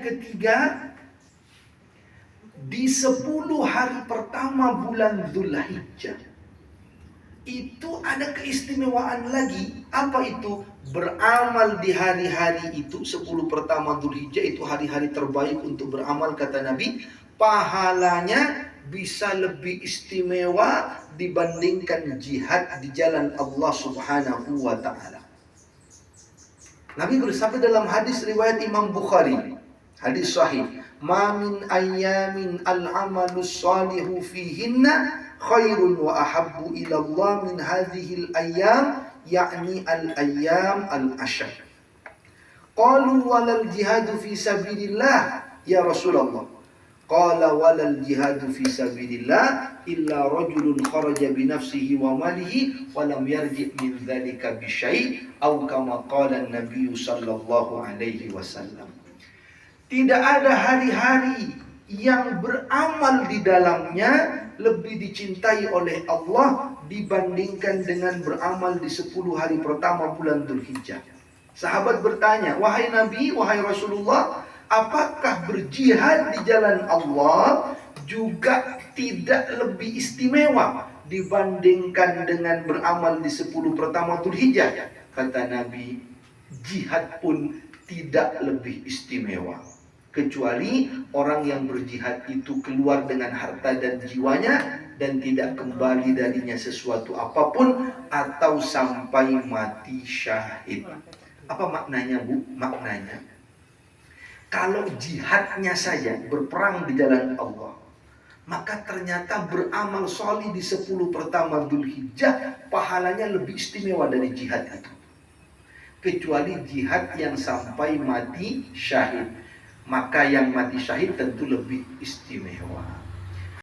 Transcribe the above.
ketiga, di 10 hari pertama bulan Dzulhijjah itu ada keistimewaan lagi. Apa itu? Beramal di hari-hari itu 10 pertama Dzulhijjah itu hari-hari terbaik untuk beramal kata Nabi. Pahalanya bisa lebih istimewa dibandingkan jihad di jalan Allah Subhanahu wa taala. Nabi bersabda dalam hadis riwayat Imam Bukhari, hadis sahih, "Ma min ayyamin al-amalu salihu fihinna khairun wa ahabbu ila Allah min hadhihi al-ayyam yakni al-ayyam al-ashr." Qalu walal jihadu fi sabilillah ya Rasulullah. Qala walal jihadu fi sabilillah illa rajulun kharaja bi nafsihi wa malihi wa lam yarji min dhalika bi syai' aw kama qala an-nabiy sallallahu alaihi wasallam. Tidak ada hari-hari yang beramal di dalamnya lebih dicintai oleh Allah dibandingkan dengan beramal di 10 hari pertama bulan Dzulhijjah. Sahabat bertanya, "Wahai Nabi, wahai Rasulullah, apakah berjihad di jalan Allah juga tidak lebih istimewa dibandingkan dengan beramal di 10 pertama Dzulhijjah?" Kata Nabi, jihad pun tidak lebih istimewa kecuali orang yang berjihad itu keluar dengan harta dan jiwanya dan tidak kembali darinya sesuatu apa pun atau sampai mati syahid. Apa maknanya, Bu? Maknanya kalau jihadnya saja berperang di jalan Allah, maka ternyata beramal soli di 10 pertama Dzulhijjah pahalanya lebih istimewa dari jihad itu. Kecuali jihad yang sampai mati syahid maka yang mati syahid tentu lebih istimewa.